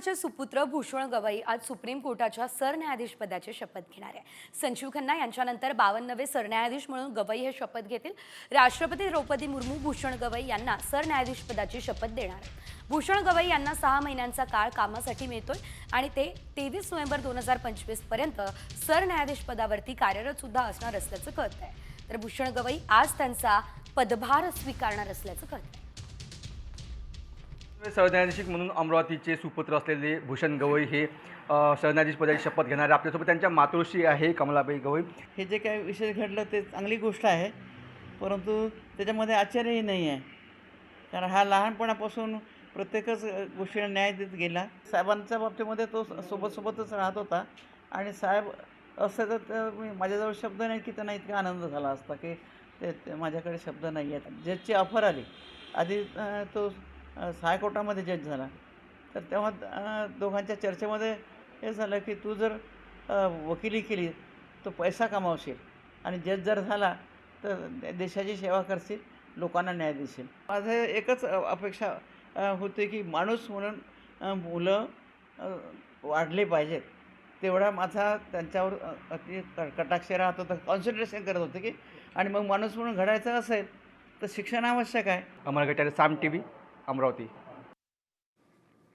खन्नाचे सुपुत्र भूषण गवई आज सुप्रीम कोर्टाच्या सरन्यायाधीशपदाची शपथ घेणार आहे. संजीव खन्ना यांच्यानंतर बावन्नवे सरन्यायाधीश म्हणून गवई हे शपथ घेतील. राष्ट्रपती द्रौपदी मुर्मू भूषण गवई यांना सरन्यायाधीशपदाची शपथ देणार भूषण गवई यांना सहा महिन्यांचा काळ कामासाठी मिळतोय आणि ते तेवीस नोव्हेंबर दोन हजार पंचवीसपर्यंत सरन्यायाधीश पदावरती कार्यरत सुद्धा असणार असल्याचं कळत आहे तर भूषण गवई आज त्यांचा पदभार स्वीकारणार असल्याचं कळत आहे सरन्यायाधीश म्हणून अमरावतीचे सुपुत्र असलेले भूषण गवई हे सरन्यायाधीशपदाची शपथ घेणारे आपल्यासोबत त्यांच्या मातोश्री आहे कमलाबाई गवई. हे जे काही विशेष घडलं ते चांगली गोष्ट आहे परंतु त्याच्यामध्ये आश्चर्यही नाही आहे. कारण हा लहानपणापासून प्रत्येकच गोष्टीला न्याय देत गेला. साहेबांच्या बाबतीमध्ये तो सोबत सोबतच राहत होता. आणि साहेब असं तर मी- माझ्याजवळ शब्द नाही की त्यांना इतका आनंद झाला असता की ते माझ्याकडे शब्द नाही आहेत. जजची ऑफर आली आधी तो हायकोर्टामध्ये जज झाला. तर तेव्हा दोघांच्या चर्चेमध्ये हे झालं की तू जर वकिली केली तो पैसा कमावशील आणि जज जर झाला तर देशाची सेवा करशील लोकांना न्याय देशील. माझं एकच अपेक्षा होती की माणूस म्हणून मुलं वाढले पाहिजेत. तेवढा माझा त्यांच्यावर अति कटाक्ष राहत होता कॉन्सन्ट्रेशन करत होते की आणि मग माणूस म्हणून घडायचं असेल तर शिक्षण आवश्यक आहे. Amar Gatare Saam T V Amravati.